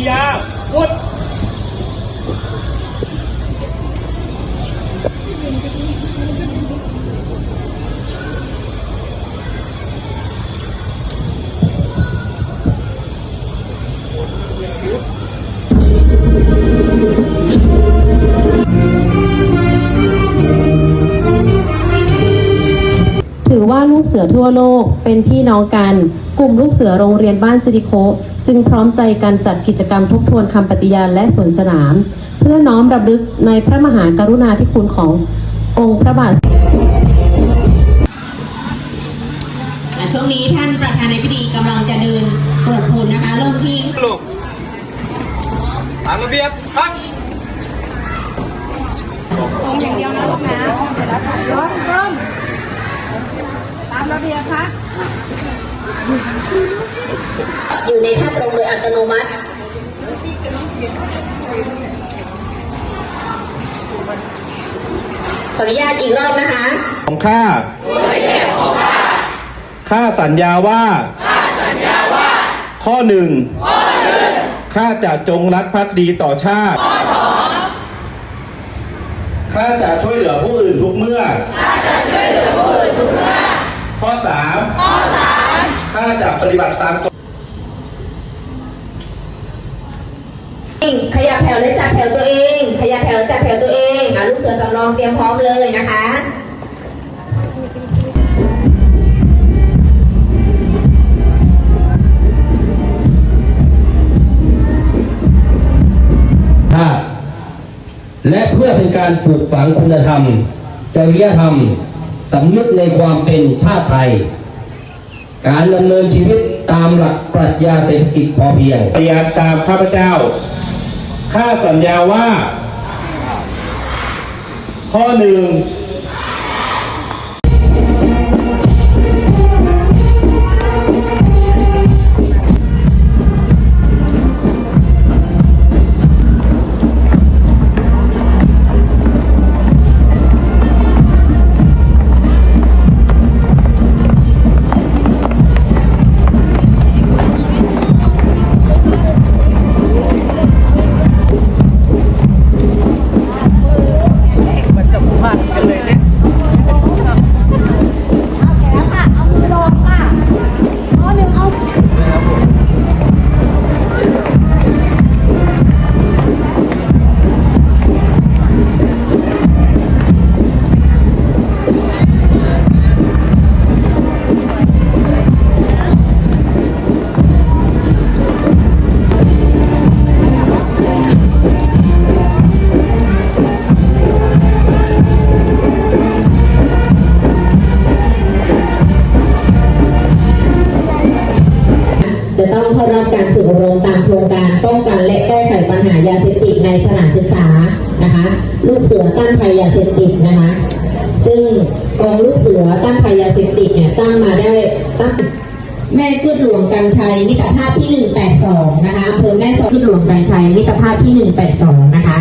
ียาวุฒ เสือทั่วโลก เป็นพี่น้องกัน กลุ่มลูกเสือโรงเรียนบ้านจิริโค จึงพร้อมใจกันจัดกิจกรรมทบทวนคำปฏิญาณและสวนสนาม เพื่อน้อมรำลึกในพระมหากรุณาธิคุณขององค์พระบาทอะช่วงนี้ท่านประธานในพิธีกำลังจะเดินตรวจพลนะคะ เริ่มที่ลูกตามระเบียบพัก อยู่ในท่าตรงโดยอัตโนมัติ ขออนุญาตอีกรอบนะคะ ของข้าข้าสัญญาว่าข้อหนึ่งข้าจะจงรักภักดีต่อชาติข้าจะช่วยเหลือผู้อื่นทุกเมื่อข้อสามข้าจะ ปฏิบัติตามกฎขยับแถวและจัดแถวตัวเอง ขยับแถวและจัดแถวตัวเองอะลูกเสือสำรองเตรียมพร้อมเลยนะคะชาติและเพื่อเป็นการปลูกฝังคุณธรรม จริยธรรม สำนึกในความเป็นชาติไทย การดำเนินชีวิตตามหลักปรัชญาเศรษฐกิจพอเพียงปฏิญาณตามข้าพเจ้า ข้าสัญญาว่า ข้อหนึ่ง จะต้องเข้ารับการฝึกอบรมตามโครงการป้องกันและแก้ไขปัญหายาเสพติดในสถานศึกษานะคะลูกเสือต้านภัยยาเสพติดนะคะ ซึ่งกองลูกเสือต้านภัยยาเสพติดเนี่ยตั้งมาได้ตั้งแม่กึดหลวงกันชัยมิตรภาพที่ 182 นะคะอำเภอแม่สอดกึดหลวงกันชัยมิตรภาพที่ 182 นะคะ